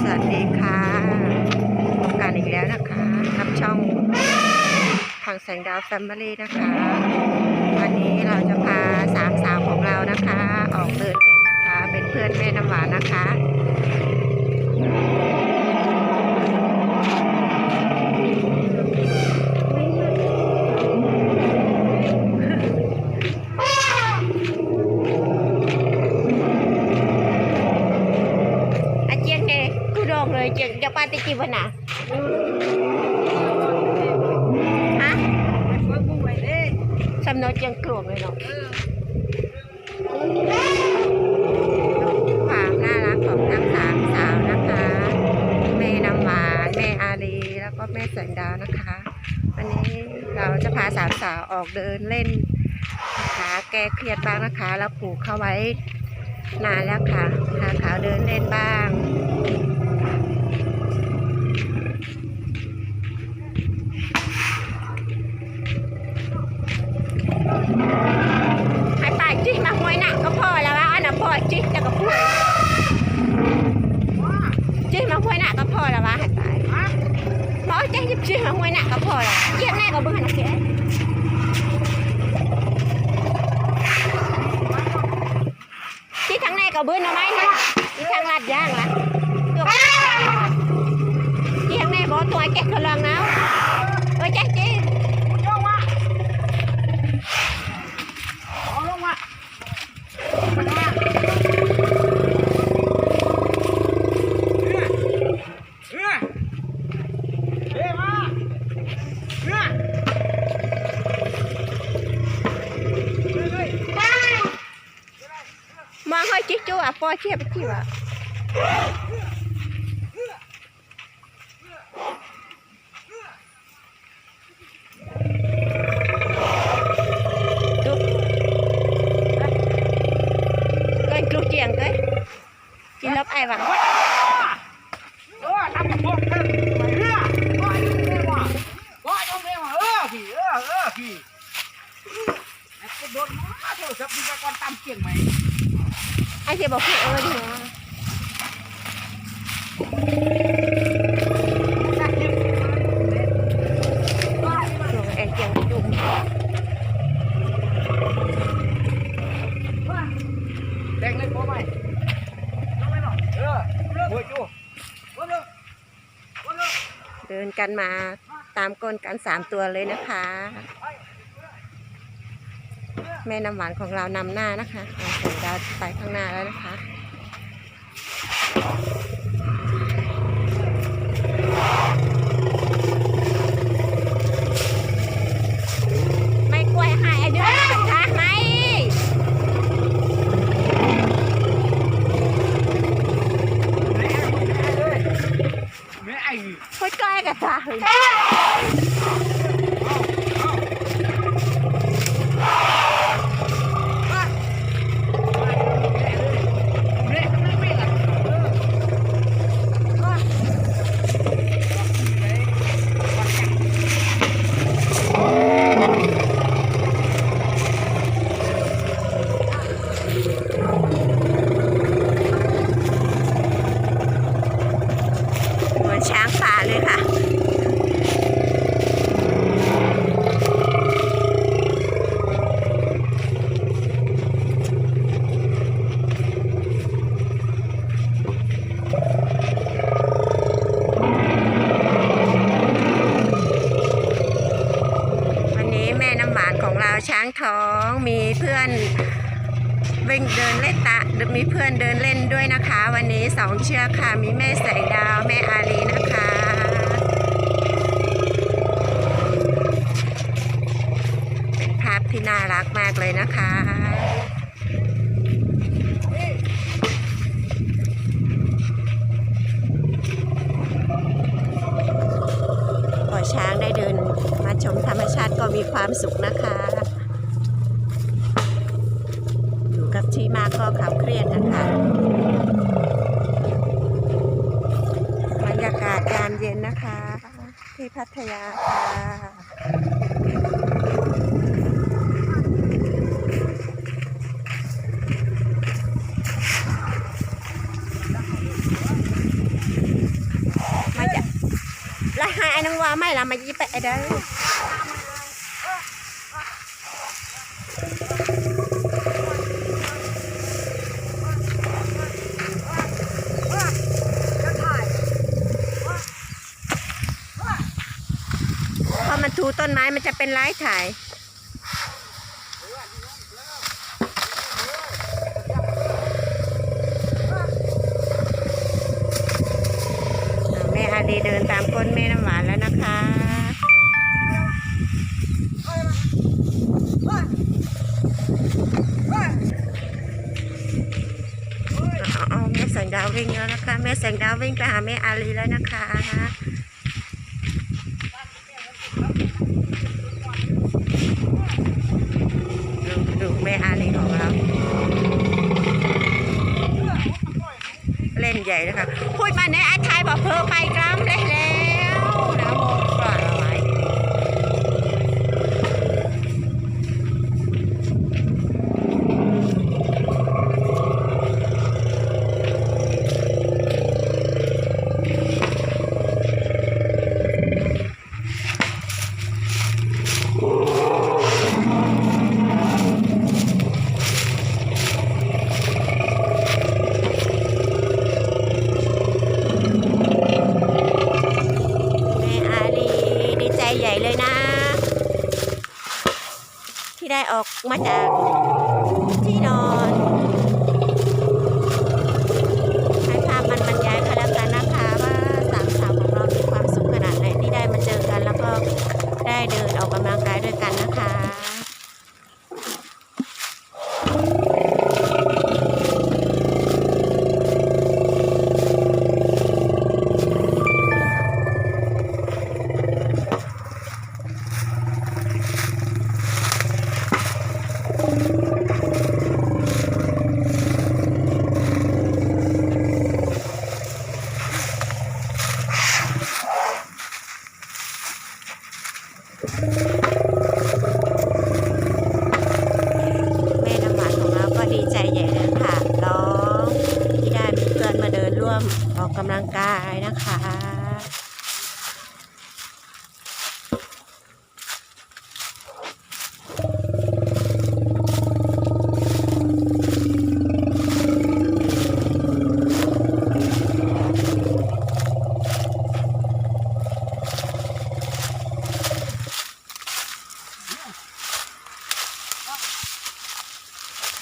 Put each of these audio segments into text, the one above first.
สวัสดีค่ะพบกันอีกแล้วนะคะกับช่องทางแสงดาวแฟมิลี่นะคะ วันนี้เราจะพาสามสาวของเรานะคะ ออกเดินเล่นนะคะ เป็นเพื่อนแม่น้ำหวานนะคะ อาเจียงเนกูดอง เลยเจียงจะปาติจิวนะฮะสำนวนเจียงกลวงเลยเนาะความน่ารักของทั้งสามสาวนะคะ แม่น้ำหวานแม่อารีแล้วก็แม่แสงดาวนะคะ วันนี้เราจะพาสามสาวออกเดินเล่นนะคะแก้เครียดบ้างนะคะ แล้วปลูกเข้าไว้นานแล้วค่ะพาเขาเดินเล่นบ้าง ให้ตายจิมาห้วยหนักก็พอแล้วว่าอันนั้นพอจิจะก็พูดจิมาห้วยหนักก็พอแล้วว่าให้ตาย พอจะหยิบจิมาห้วยหนักก็พอล้วเยี่ยมแน่ก็เบิ่งให้นะแกจิทางในก็เบิ่งเอไหมนะจิทางลาดย่างละตัวจิทางในบ่ตัวแกะกระลังนาเออแจ๊กจิมาให้จิจูอะป อเชียบจิว่ะตุ๊กเกินกลุกเจียงเกินกินรับ ไอ้ว่ะไอ้เสียบอกพี่เออดิเนาะช่วงแองเจียงจุ่มเดินกันมาตามก้นกันสามตัวเลยนะคะ แม่น้ำหวานของเรานำหน้านะคะเอาแสงดาวไปข้างหน้าแล้วนะคะไม่กล้วยหายไอ้เดือนนะคะไม่ค่อยใกล้กับตาเลย เหมือนช้างป่าเลยค่ะ วันนี้แม่น้ำหวานของเราช้างท้อง มีเพื่อนวิ่งเดินเล่นตะมีเพื่อนเดินเล่นด้วยนะคะ วันนี้สองเชือกค่ะ มีแม่แสงดาวแม่อารีนะคะเป็นภาพที่น่ารักมากเลยนะคะพอช้างได้เดินมาชมธรรมชาติก็มีความสุขนะคะ อความเครียดนะคะบรรยากาศยามเย็นนะคะ ที่พัทยาค่ะมาจะกละหายน้องว่าไม่ละมายี่ไปได้ นถูต้นไม้มันจะเป็นไร้ถ่าย แม่อาดีเดินตามก้นแม่น้ำหวานแล้วนะคะเอาแม่แสงดาววิ่งแล้วนะคะ แม่แสงดาววิ่งไปหาแม่อาลีแล้วนะคะ ดูดูแม่อาลีของเรา เล่นใหญ่นะคะ พูดมาในอาชายบอกเพอไปกล้ำเลยแล้วนะโมกว่าอะไรแม่อาลีดีใจใหญ่เลยนะ ที่ ไแม่น้ำหวานของเราก็ดีใจใหญ่เลยค่ะร้องที่ได้มีเพื่อนมาเดินร่วมออกกำลังกายนะคะ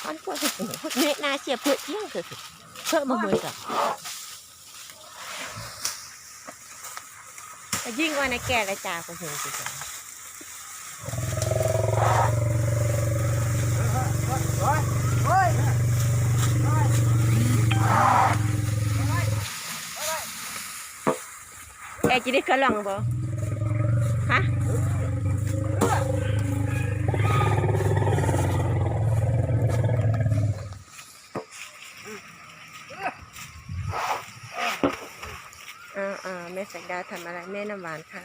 con của thịt mẹ na chia phượt tiếng rồi phượt mà mười cả ยิ่งกว่าในแก่ละจ่าก็เห็นสิจ้ะเอ๊ะจะได้กระลังบ่ฮะ อ่าอ่าแม่แสงดาทำอะไรแม่น้ำหวานค่ะ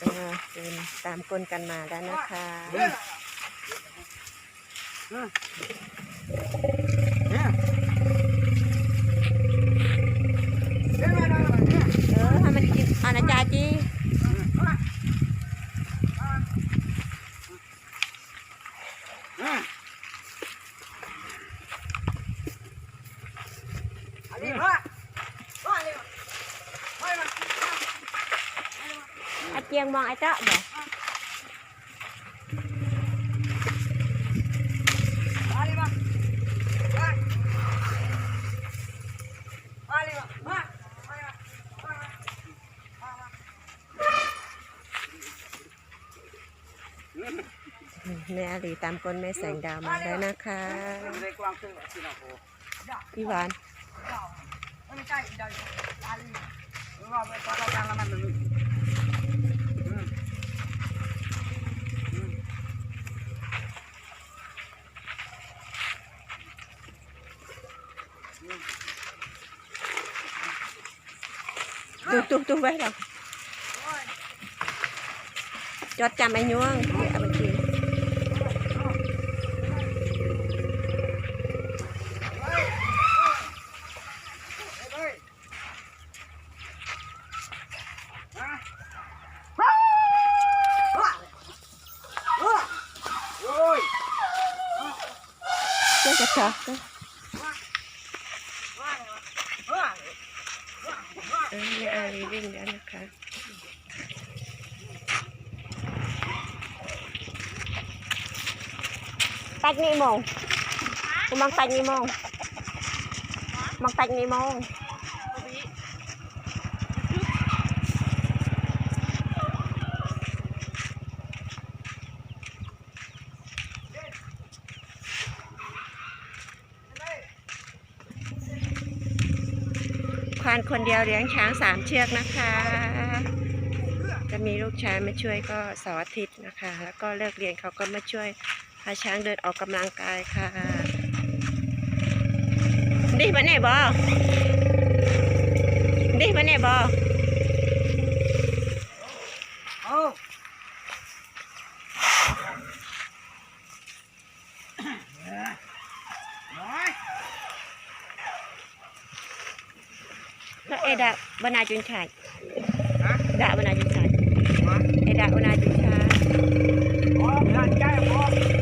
เออเดินตามกลกันมาแล้วนะคะ เออให้มันกินอาณาจาจีอาเจียงมองไอ้เจ้าบ่ แม่อาลีตามกลแม่แสงดาวมาแล้วนะคะพี่หวาน เ tu tu tu về đâu cho chăm anh nhuông để bên kia cho ตักนี่โมงกูมังตักนี่โมงมังตักนี่โมงควานคนเดียวเลี้ยงช้างสามเชือกนะคะ จะมีลูกชายมาช่วยก็สอาทิตย์นะคะ แล้วก็เลิกเรียนเขาก็มาช่วยาช้างเดินออกกำลังกายค่ะ ดิมาไหนบอดิมาไหนบอ Oh. แล้วเอดะบรรณาจุนชาย Hả? ดะบรรณาจุนชาย Hả? เอดะบรรณาจุนชาย Ủa, lên cái không?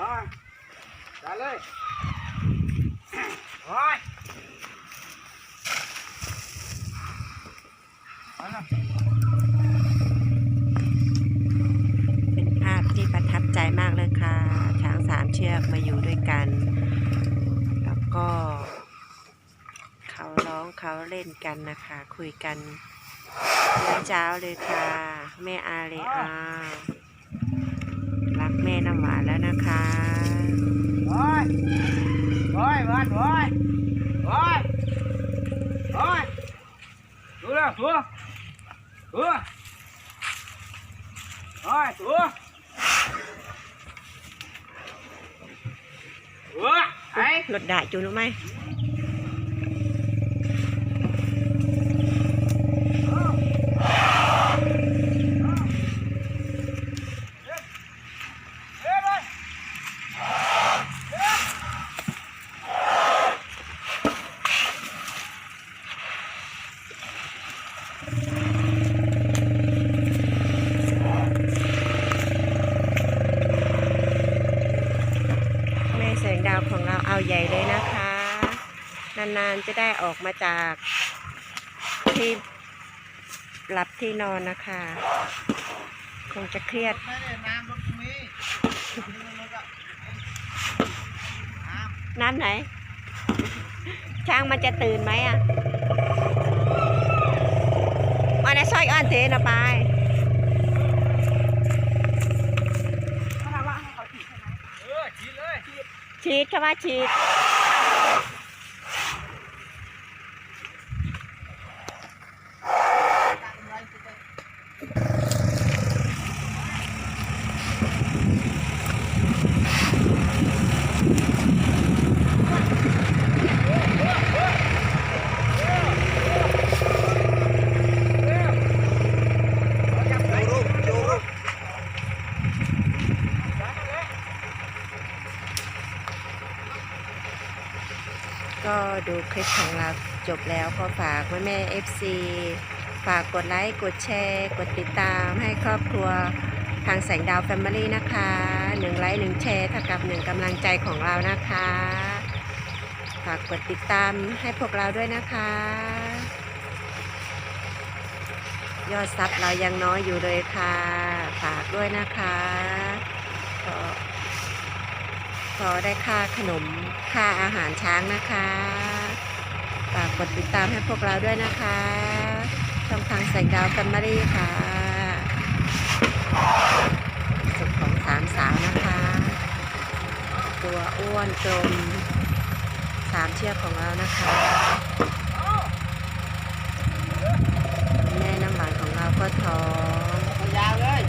rồi trả lời rồi Đó nè. เป็นภาพที่ประทับใจมากเลยค่ะ ช้างสามเชือกมาอยู่ด้วยกัน แล้วก็ เขาร้องเขาเล่นกันนะคะ คุยกันเช้าเช้าเลยค่ะ แม่อาเลอารักแม่น้ำ rồi rồi. Rồi. Rồi. Xuống nào, xuống. Xuống. Rồi, xuống. Xuống. Đấy. Luật đại chú nó mày นานๆจะได้ออกมาจากที่หลับที่นอนนะคะ คงจะเครียดไม่ได้น้ำรถตรงนี้นี่มันรถอะน้น้ำไหน ช้างมันจะตื่นไหมอะอันนี้นซอยอ่อนเทนะไปำเออฉีดเลยฉีดเข้ามาฉีด ก็ดูคลิปของเราจบแล้วก็ฝากแม่แม่เอฟซีฝากกดไลค์กดแชร์ กดติดตามให้ครอบครัวทางแสงดาวแฟมิลี่นะคะหนึ่งไลค์หนึ่งแชร์เท่ากับหนึ่งกำลังใจของเรานะคะ ฝากกดติดตามให้พวกเราด้วยนะคะ ยอดซับเรายังน้อยอยู่เลยค่ะ ฝากด้วยนะคะ ขอได้ค่าขนมค่าอาหารช้างนะคะฝากกดติดตามให้พวกเราด้วยนะคะ ช่องทางแสงดาวกันมารีค่ะสุดของสามสาวนะคะ ตัวอ้วนกลมสามเชือกของเรานะคะแม่น้ำหวานของเราก็ท้องยาวเลย